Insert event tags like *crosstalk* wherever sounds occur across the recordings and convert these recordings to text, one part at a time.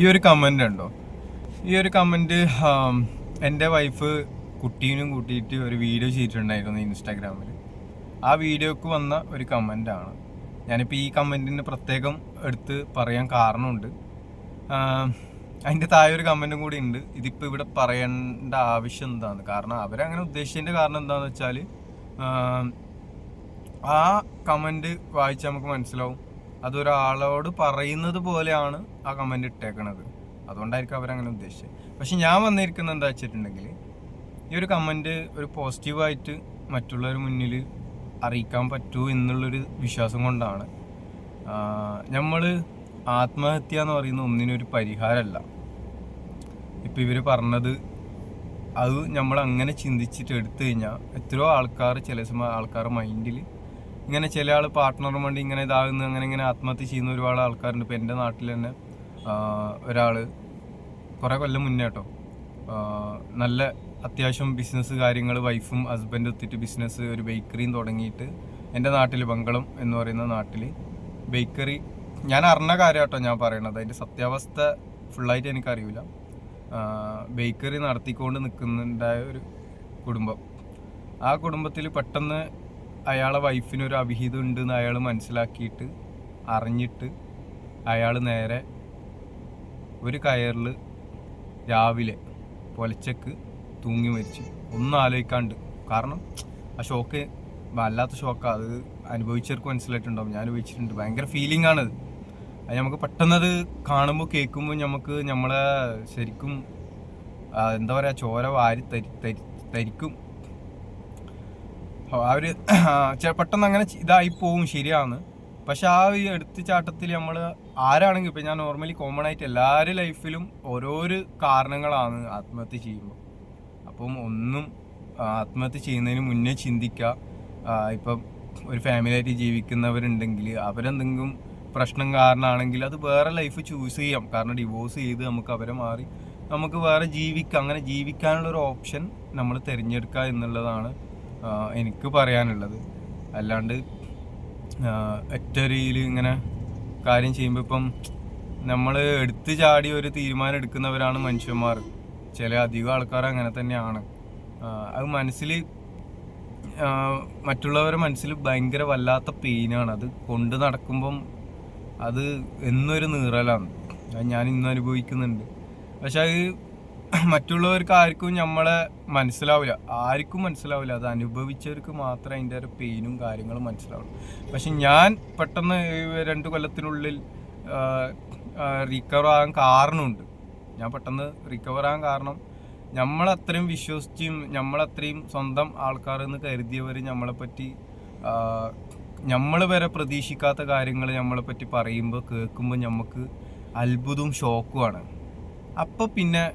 ഈ ഒരു കമന്റ് ഉണ്ടോ? ഈ ഒരു കമന്റ് എന്റെ വൈഫ് കുട്ടീനും കൂട്ടിയിട്ട് ഒരു വീഡിയോ ചെയ്തിട്ടുണ്ടായിരുന്നു ഇൻസ്റ്റാഗ്രാമിൽ ആ വീഡിയോക്ക് വന്ന ഒരു കമന്റാണ് ഞാനിപ്പോൾ ഈ കമന്റിന് പ്രത്യേകം എടുത്ത് പറയാൻ കാരണമുണ്ട്. അതിന്റെ താഴെ ഒരു കമന്റും കൂടി ഉണ്ട്. ഇതിപ്പോൾ ഇവിടെ പറയേണ്ട ആവശ്യം എന്താണ്? കാരണം അവരങ്ങനെ ഉദ്ദേശിച്ചതിന്റെ കാരണം എന്താണെന്ന് വെച്ചാൽ ആ കമന്റ് വായിച്ചാൽ നമുക്ക് മനസ്സിലാവും. അതൊരാളോട് പറയുന്നത് പോലെയാണ് ആ കമന്റ് ഇട്ടേക്കണത്. അതുകൊണ്ടായിരിക്കും അവരങ്ങനെ ഉദ്ദേശിച്ചത്. പക്ഷെ ഞാൻ വന്നിരിക്കുന്നത് എന്താ വെച്ചിട്ടുണ്ടെങ്കിൽ ഈ ഒരു കമന്റ് ഒരു പോസിറ്റീവായിട്ട് മറ്റുള്ളവർ മുന്നിൽ അറിയിക്കാൻ പറ്റൂ എന്നുള്ളൊരു വിശ്വാസം കൊണ്ടാണ്. നമ്മൾ ആത്മഹത്യ എന്ന് പറയുന്ന ഒന്നിനൊരു പരിഹാരമല്ല. ഇപ്പം ഇവർ പറഞ്ഞത് അത് നമ്മൾ അങ്ങനെ ചിന്തിച്ചിട്ട് എടുത്തു കഴിഞ്ഞാൽ എത്രയോ ആൾക്കാർ ചില സമയം ആൾക്കാരുടെ മൈൻഡിൽ ഇങ്ങനെ ചില ആൾ പാർട്ട്ണറും വേണ്ടി ഇങ്ങനെ ഇതാകുന്നു അങ്ങനെ ഇങ്ങനെ ആത്മഹത്യ ചെയ്യുന്ന ഒരുപാട് ആൾക്കാരുണ്ട്. ഇപ്പം എന്റെ നാട്ടിൽ തന്നെ ഒരാൾ കുറേ കൊല്ലം മുന്നേ കേട്ടോ നല്ല അത്യാവശ്യം ബിസിനസ് കാര്യങ്ങൾ വൈഫും ഹസ്ബൻഡും ഒത്തിട്ട് ബിസിനസ് ഒരു ബേക്കറിയും തുടങ്ങിയിട്ട് എന്റെ നാട്ടിൽ ബംഗളം എന്ന് പറയുന്ന നാട്ടിൽ ബേക്കറി ഞാൻ അറിഞ്ഞ കാര്യം കേട്ടോ ഞാൻ പറയണത്. അതിന്റെ സത്യാവസ്ഥ ഫുള്ളായിട്ട് എനിക്കറിയില്ല ബേക്കറി നടത്തിക്കൊണ്ട് നിൽക്കുന്നുണ്ടായ ഒരു കുടുംബം. ആ കുടുംബത്തിൽ പെട്ടെന്ന് അയാളെ വൈഫിന് ഒരു അവിഹിതം ഉണ്ടെന്ന് അയാൾ മനസ്സിലാക്കിയിട്ട് അറിഞ്ഞിട്ട് അയാൾ നേരെ ഒരു കയറിൽ രാവിലെ പൊലച്ചക്ക് തൂങ്ങി മരിച്ചു. ഒന്നും ആലോചിക്കാണ്ട്. കാരണം ആ ഷോക്ക് വല്ലാത്ത ഷോക്കാണ് അത് അനുഭവിച്ചവർക്ക് മനസ്സിലായിട്ടുണ്ടാവും. ഞാൻ അനുഭവിച്ചിട്ടുണ്ട് ഭയങ്കര ഫീലിംഗ് ആണത്. അത് നമുക്ക് പെട്ടെന്നത് കാണുമ്പോൾ കേൾക്കുമ്പോൾ നമുക്ക് നമ്മളെ ശരിക്കും എന്താ പറയുക ചോര വാരി തരി തരി തരിക്കും. ഒരു പെട്ടെന്ന് അങ്ങനെ ഇതായി പോവും ശരിയാണ് പക്ഷെ ആ ഒരു എടുത്തുചാട്ടത്തിൽ നമ്മൾ ആരാണെങ്കിൽ ഇപ്പം ഞാൻ നോർമലി കോമൺ ആയിട്ട് എല്ലാവരുടെ ലൈഫിലും ഓരോരോ കാരണങ്ങളാണ് ആത്മഹത്യ ചെയ്യുമ്പോൾ അപ്പം ഒന്നും ആത്മഹത്യ ചെയ്യുന്നതിന് മുന്നേ ചിന്തിക്കുക ഇപ്പം ഒരു ഫാമിലി ആയിട്ട് ജീവിക്കുന്നവരുണ്ടെങ്കിൽ അവരെന്തെങ്കിലും പ്രശ്നം കാരണമാണെങ്കിൽ അത് വേറെ ലൈഫ് ചൂസ് ചെയ്യാം. കാരണം ഡിവോഴ്സ് ചെയ്ത് നമുക്ക് അവരെ മാറി നമുക്ക് വേറെ ജീവിക്കാം അങ്ങനെ ജീവിക്കാനുള്ള ഒരു ഓപ്ഷൻ നമ്മൾ തിരഞ്ഞെടുക്കുക എന്നുള്ളതാണ് എനിക്ക് പറയാനുള്ളത്. അല്ലാണ്ട് ഒറ്റരിയിൽ ഇങ്ങനെ കാര്യം ചെയ്യുമ്പോൾ ഇപ്പം നമ്മൾ എടുത്തു ചാടി ഒരു തീരുമാനം എടുക്കുന്നവരാണ് മനുഷ്യന്മാർ. ചില അധികം ആൾക്കാർ അങ്ങനെ തന്നെയാണ്. അത് മനസ്സിൽ മറ്റുള്ളവരുടെ മനസ്സിൽ ഭയങ്കര വല്ലാത്ത പെയിനാണ് അത് കൊണ്ട് നടക്കുമ്പം അത് എന്നൊരു നീറലാണ്. അത് ഞാൻ ഇന്ന് അനുഭവിക്കുന്നുണ്ട്. പക്ഷെ അത് *clears throat* മറ്റുള്ളവർക്ക് ആർക്കും നമ്മളെ മനസ്സിലാവില്ല ആർക്കും മനസ്സിലാവില്ല അത് അനുഭവിച്ചവർക്ക് മാത്രമേ അതിന്റെ ഒരു പെയിനും കാര്യങ്ങളും മനസ്സിലാവുള്ളൂ പക്ഷെ ഞാൻ പെട്ടെന്ന് രണ്ട് കൊല്ലത്തിനുള്ളിൽ റിക്കവർ ആകാൻ കാരണമുണ്ട്. ഞാൻ പെട്ടെന്ന് റിക്കവർ ആകാൻ കാരണം നമ്മളത്രയും വിശ്വസിച്ചും നമ്മളത്രയും സ്വന്തം ആൾക്കാർ എന്ന് കരുതിയവർ നമ്മളെപ്പറ്റി നമ്മൾ വരെ പ്രതീക്ഷിക്കാത്ത കാര്യങ്ങൾ നമ്മളെപ്പറ്റി പറയുമ്പോൾ കേൾക്കുമ്പോൾ നമുക്ക് അത്ഭുതവും ഷോക്കുമാണ്. അപ്പോൾ പിന്നെ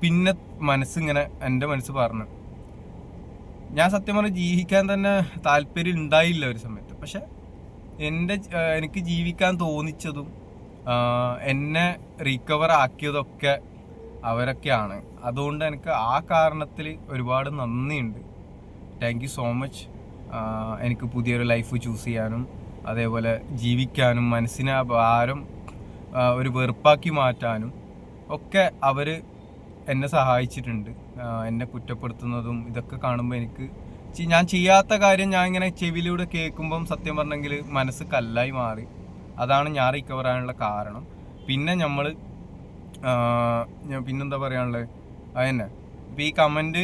പിന്നെ മനസ്സിങ്ങനെ എന്റെ മനസ്സ് പറഞ്ഞു ഞാൻ സത്യം പറഞ്ഞാൽ ജീവിക്കാൻ തന്നെ താല്പര്യം ഉണ്ടായില്ല ഒരു സമയത്ത്. പക്ഷെ എന്റെ എനിക്ക് ജീവിക്കാൻ തോന്നിച്ചതും എന്നെ റീകവർ ആക്കിയതൊക്കെ അവരൊക്കെയാണ്. അതുകൊണ്ട് എനിക്ക് ആ കാരണത്തിൽ ഒരുപാട് നന്ദിയുണ്ട്. താങ്ക് യു സോ മച്ച് എനിക്ക് പുതിയൊരു ലൈഫ് ചൂസ് ചെയ്യാനും അതേപോലെ ജീവിക്കാനും മനസ്സിനെ ഭാരം ഒരു വെറുപ്പാക്കി മാറ്റാനും ഒക്കെ അവർ എന്നെ സഹായിച്ചിട്ടുണ്ട്. എന്നെ കുറ്റപ്പെടുത്തുന്നതും ഇതൊക്കെ കാണുമ്പോൾ എനിക്ക് ഞാൻ ചെയ്യാത്ത കാര്യം ഞാൻ ഇങ്ങനെ ചെവിയിലൂടെ കേൾക്കുമ്പം സത്യം പറഞ്ഞെങ്കിൽ മനസ്സ് കല്ലായി മാറി. അതാണ് ഞാൻ റിക്കവർ ആകാനുള്ള കാരണം. പിന്നെ നമ്മൾ പിന്നെന്താ പറയാനുള്ളത് അതന്നെ ഇപ്പം ഈ കമന്റ്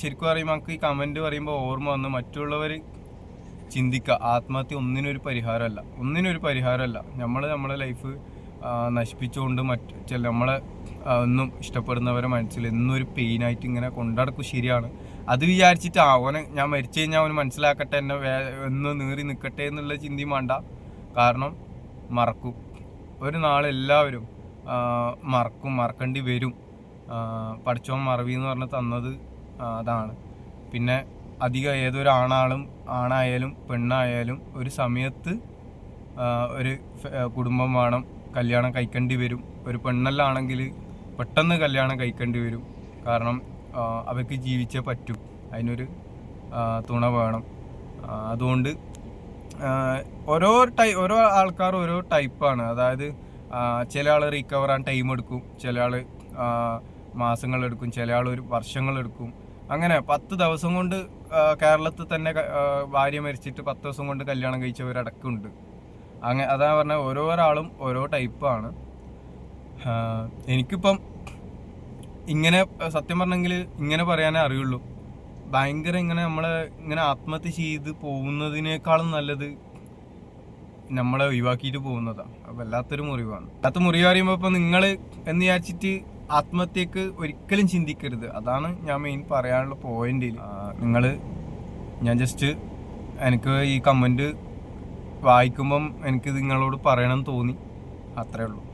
ശരിക്കും പറയുമ്പോൾ നമുക്ക് ഈ കമന്റ് പറയുമ്പോൾ ഓർമ്മ വന്ന് മറ്റുള്ളവർ ചിന്തിക്കുക ആത്മഹത്യ ഒന്നിനൊരു പരിഹാരമല്ല. ഒന്നിനൊരു പരിഹാരമല്ല. നമ്മൾ നമ്മളെ ലൈഫ് നശിപ്പിച്ചുകൊണ്ട് മറ്റ് ചില നമ്മളെ ആ, ഒന്നും ഇഷ്ടപ്പെടുന്നവരെ മനസ്സിൽ എന്നും ഒരു പെയിനായിട്ട് ഇങ്ങനെ കൊണ്ടടക്കും ശരിയാണ്. അത് വിചാരിച്ചിട്ട് അവനെ ഞാൻ മരിച്ചു കഴിഞ്ഞാൽ അവന് മനസ്സിലാക്കട്ടെ എന്നെ ഒന്ന് നീറി നിൽക്കട്ടെ എന്നുള്ള ചിന്തയും വേണ്ട. കാരണം മറക്കും. ഒരു നാളെല്ലാവരും ആ, മറക്കും മറക്കേണ്ടി വരും. പഠിച്ചോൻ മറവി എന്ന് പറഞ്ഞ് തന്നത് അതാണ്. പിന്നെ അധികം ഏതൊരു ആണാളും ആണായാലും പെണ്ണായാലും ഒരു സമയത്ത് ഒരു കുടുംബം വേണം. കല്യാണം കഴിക്കേണ്ടി വരും. ഒരു പെണ്ണല്ലാണെങ്കിൽ പെട്ടെന്ന് കല്യാണം കഴിക്കേണ്ടി വരും. കാരണം അവർക്ക് ജീവിച്ചേ പറ്റൂ. അതിനൊരു തുണ വേണം. അതുകൊണ്ട് ഓരോ ടൈ ഓരോ ആൾക്കാർ ഓരോ ടൈപ്പാണ്. അതായത് ചില ആൾ റിക്കവർ ആൻ ടൈം എടുക്കും. ചില ആൾ മാസങ്ങളെടുക്കും ചില ആൾ ഒരു വർഷങ്ങളെടുക്കും അങ്ങനെ പത്ത് ദിവസം കൊണ്ട് കേരളത്തിൽ തന്നെ ഭാര്യ മരിച്ചിട്ട് പത്ത് ദിവസം കൊണ്ട് കല്യാണം കഴിച്ചവരടക്കമുണ്ട് അങ്ങനെ അതാ പറഞ്ഞ ഓരോരാളും ഓരോ ടൈപ്പാണ് എനിക്കിപ്പം ഇങ്ങനെ സത്യം പറഞ്ഞെങ്കിൽ ഇങ്ങനെ പറയാനേ അറിയുള്ളൂ. ഭയങ്കര ഇങ്ങനെ നമ്മളെ ഇങ്ങനെ ആത്മഹത്യ ചെയ്ത് പോകുന്നതിനേക്കാളും നല്ലത് നമ്മളെ ഒഴിവാക്കിയിട്ട് പോകുന്നതാണ് വല്ലാത്തൊരു മുറിവാണ്. വല്ലാത്ത മുറിവ് പറയുമ്പോൾ ഇപ്പം നിങ്ങൾ എന്ന് വിചാരിച്ചിട്ട് ആത്മഹത്യക്ക് ഒരിക്കലും ചിന്തിക്കരുത്. അതാണ് ഞാൻ മെയിൻ പറയാനുള്ള പോയിന്റ് നിങ്ങൾ ഞാൻ ജസ്റ്റ് എനിക്ക് ഈ കമന്റ് വായിക്കുമ്പം എനിക്ക് നിങ്ങളോട് പറയണം തോന്നി. അത്രേ ഉള്ളൂ.